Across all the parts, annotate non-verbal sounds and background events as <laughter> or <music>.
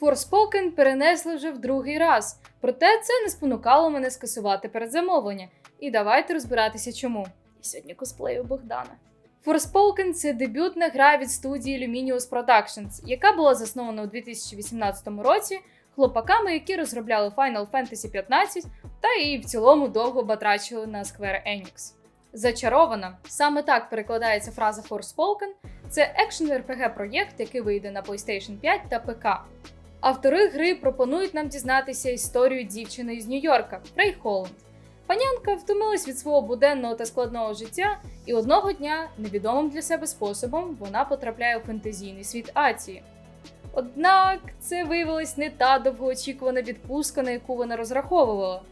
Forspoken перенесли вже в другий раз, проте це не спонукало мене скасувати передзамовлення. І давайте розбиратися чому. І сьогодні косплею Богдана. Forspoken – це дебютна гра від студії Luminous Productions, яка була заснована у 2018 році хлопаками, які розробляли Final Fantasy 15 та і в цілому довго батрачили на Square Enix. Зачарована саме так перекладається фраза Forspoken. Це екшн RPG проєкт, який вийде на PlayStation 5 та ПК. Автори гри пропонують нам дізнатися історію дівчини із Нью-Йорка Фрей Холланд. Панянка втомилась від свого буденного та складного життя, і одного дня, невідомим для себе способом, вона потрапляє у фентезійний світ Атії. Однак це виявилась не та довгоочікувана відпустка, на яку вона розраховувала.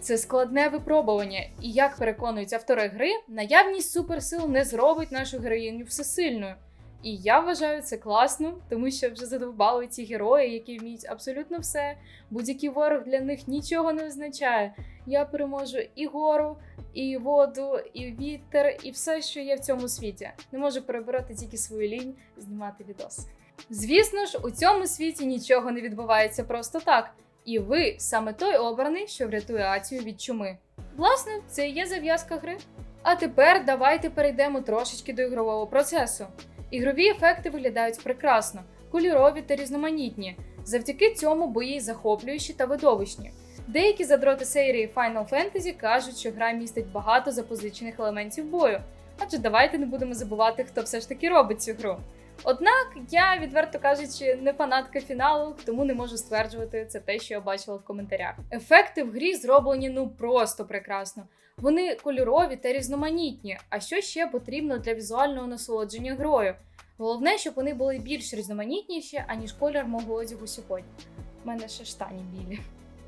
Це складне випробування, і як переконують автори гри, наявність суперсил не зробить нашу героїню всесильною. І я вважаю це класно, тому що вже задовбали ці герої, які вміють абсолютно все. Будь-який ворог для них нічого не означає. Я переможу і гору, і воду, і вітер, і все, що є в цьому світі. Не можу перебороти тільки свою лінь знімати відоси. Звісно ж, у цьому світі нічого не відбувається просто так. І ви саме той обраний, що врятує Атію від чуми. Власне, це і є зав'язка гри. А тепер давайте перейдемо трошечки до ігрового процесу. Ігрові ефекти виглядають прекрасно, кольорові та різноманітні. Завдяки цьому бої захоплюючі та видовищні. Деякі задроти серії Final Fantasy кажуть, що гра містить багато запозичених елементів бою. Адже давайте не будемо забувати, хто все ж таки робить цю гру. Однак я, відверто кажучи, не фанатка фіналу, тому не можу стверджувати це те, що я бачила в коментарях. Ефекти в грі зроблені ну просто прекрасно. Вони кольорові та різноманітні. А що ще потрібно для візуального насолодження грою? Головне, щоб вони були більш різноманітніші, аніж колір мого одягу сьогодні. У мене ще штані білі.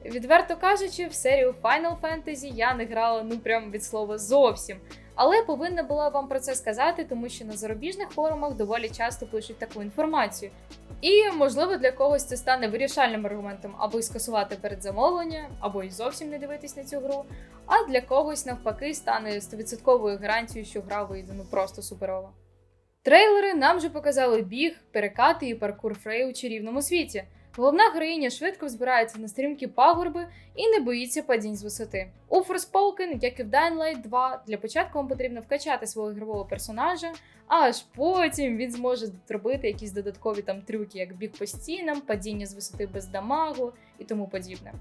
Відверто кажучи, в серію Final Fantasy я не грала ну прям від слова зовсім. Але повинна була вам про це сказати, тому що на зарубіжних форумах доволі часто пишуть таку інформацію. І, можливо, для когось це стане вирішальним аргументом, аби скасувати передзамовлення, або й зовсім не дивитись на цю гру. А для когось, навпаки, стане 100% гарантією, що гра вийде ну просто суперова. Трейлери нам же показали біг, перекати і паркур Фрей у чарівному світі. Головна героїня швидко взбирається на стрімкі пагорби і не боїться падінь з висоти. У Forspoken, як і в Dying Light 2, для початку вам потрібно вкачати свого ігрового персонажа, а аж потім він зможе зробити якісь додаткові там трюки, як біг по стінам, падіння з висоти без дамагу і тому подібне.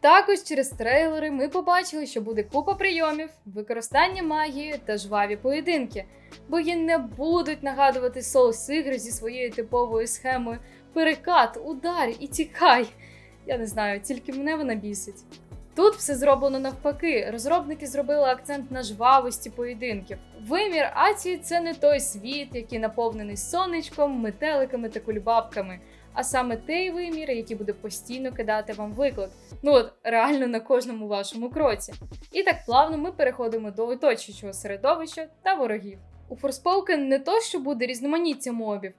Також через трейлери ми побачили, що буде купа прийомів, використання магії та жваві поєдинки. Бої не будуть нагадувати соус ігри зі своєю типовою схемою перекат, удар і тікай. Я не знаю, тільки мене вона бісить. Тут все зроблено навпаки. Розробники зробили акцент на жвавості поєдинків. Вимір Атії це не той світ, який наповнений сонечком, метеликами та кульбабками, а саме той вимір, який буде постійно кидати вам виклик. Ну от реально на кожному вашому кроці. І так плавно ми переходимо до оточуючого середовища та ворогів. У Forspoken не то, що буде різноманіття мобів,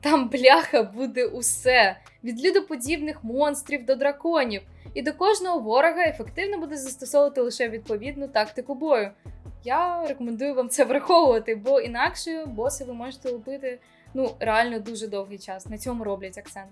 там бляха буде усе від людоподібних монстрів до драконів, і до кожного ворога ефективно буде застосовувати лише відповідну тактику бою. Я рекомендую вам це враховувати, бо інакше боси ви можете лупити ну реально дуже довгий час. На цьому роблять акцент.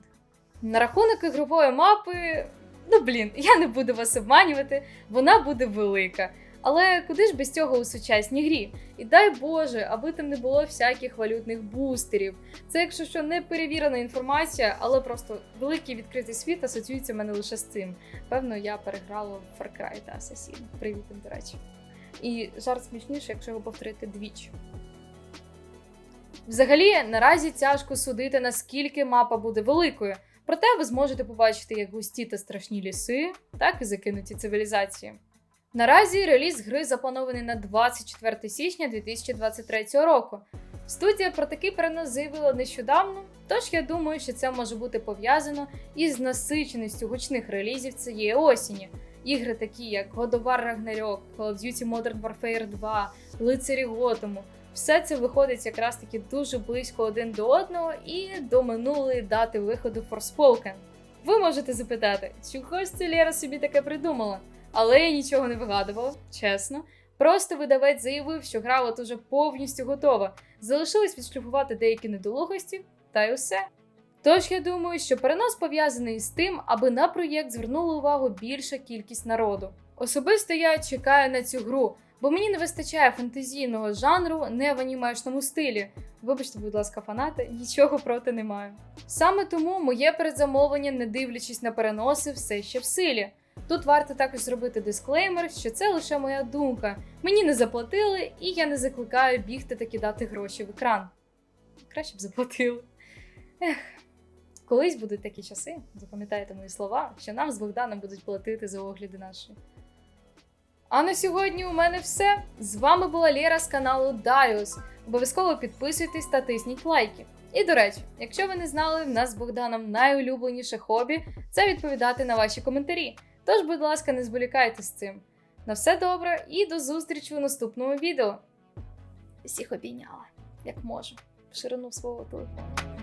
На рахунок ігрової мапи, ну блін, <laughs> я не буду вас обманювати, вона буде велика. Але куди ж без цього у сучасній грі? І дай Боже, аби там не було всяких валютних бустерів. Це, якщо що, не перевірена інформація, але просто великий відкритий світ асоціюється в мене лише з цим. Певно, я переграла в Far Cry та Assassin. Привіт, до речі. І жарт смішніше, якщо його повторити двічі. Взагалі, наразі тяжко судити, наскільки мапа буде великою. Проте ви зможете побачити як густі та страшні ліси, так і закинуті цивілізації. Наразі реліз гри запланований на 24 січня 2023 року. Студія про такий перенос заявила нещодавно, тож я думаю, що це може бути пов'язано із насиченістю гучних релізів цієї осені. Ігри такі, як God of War Ragnarok, Call of Duty Modern Warfare 2, Лицарі Готому. Все це виходить якраз таки дуже близько один до одного і до минулої дати виходу Forspoken. Ви можете запитати, чого ж це Лера собі таке придумала? Але я нічого не вигадувала, чесно. Просто видавець заявив, що гра от уже повністю готова. Залишилось відшліфувати деякі недолугості, та й усе. Тож я думаю, що перенос пов'язаний з тим, аби на проєкт звернула увагу більша кількість народу. Особисто я чекаю на цю гру, бо мені не вистачає фантазійного жанру не в анімешному стилі. Вибачте, будь ласка, фанати, нічого проти не маю. Саме тому моє передзамовлення, не дивлячись на переноси, все ще в силі. Тут варто також зробити дисклеймер, що це лише моя думка. Мені не заплатили, і я не закликаю бігти та кидати гроші в екран. Краще б заплатили. Ех, колись будуть такі часи, запам'ятайте мої слова, що нам з Богданом будуть платити за огляди наші. А на сьогодні у мене все. З вами була Лєра з каналу Darius. Обов'язково підписуйтесь та тисніть лайки. І до речі, якщо ви не знали, в нас з Богданом найулюбленіше хобі це відповідати на ваші коментарі. Тож, будь ласка, не зволікайте з цим. На все добре і до зустрічі у наступному відео. Всіх обійняла, як можу, в ширину свого телефону.